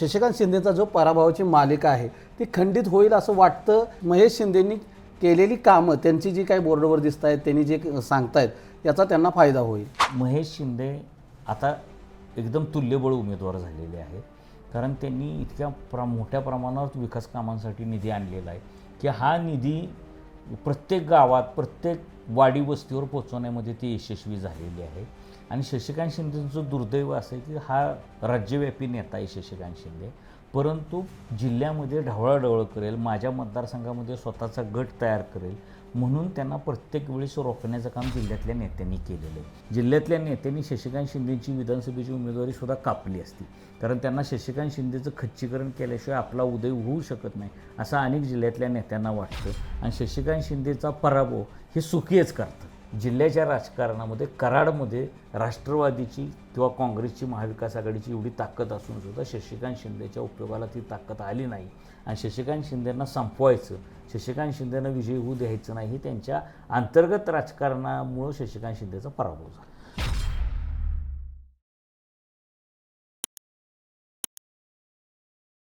शशिकांत शिंदेचा जो पराभवाची मालिका आहे ती खंडित होईल असं वाटतं? महेश शिंदेंनी केलेली कामं त्यांची जी काही बोर्डवर दिसत आहेत त्यांनी जे सांगतायत याचा त्यांना फायदा होईल. महेश शिंदे आता एकदम तुल्यबळ उमेदवार झालेले आहेत. कारण त्यांनी इतक्या प्रा मोठ्या प्रमाणावर विकास कामांसाठी निधी आणलेला आहे. की हा निधी प्रत्येक गावात प्रत्येक वाडी वस्तीवर पोचवण्यामध्ये ती यशस्वी झालेली आहे. आणि शशिकांत शिंदेचं दुर्दैव असं आहे की हा राज्यव्यापी नेता आहे शशिकांत शिंदे. परंतु जिल्ह्यामध्ये ढवळाढवळ करेल माझ्या मतदारसंघामध्ये स्वतःचा गट तयार करेल म्हणून त्यांना प्रत्येक वेळेस रोखण्याचं काम जिल्ह्यातल्या नेत्यांनी केलेलं आहे. जिल्ह्यातल्या नेत्यांनी शशिकांत शिंदेची विधानसभेची उमेदवारी सुद्धा कापली असती. कारण त्यांना शशिकांत शिंदेचं खच्चीकरण केल्याशिवाय आपला उदय होऊ शकत नाही असं अनेक जिल्ह्यातल्या नेत्यांना वाटतं. आणि शशिकांत शिंदेचा पराभव हे सुखीच करतं. जिल्ह्याच्या राजकारणामध्ये कराडमध्ये राष्ट्रवादीची किंवा काँग्रेसची महाविकास आघाडीची एवढी ताकद असून सुद्धा शशिकांत शिंदेच्या उपयोगाला ती ताकद आली नाही. आणि शशिकांत शिंदेंना संपवायचं शशिकांत शिंदेनं विजयी होऊ द्यायचं नाही हे त्यांच्या अंतर्गत राजकारणामुळं शशिकांत शिंदेचा पराभव झाला.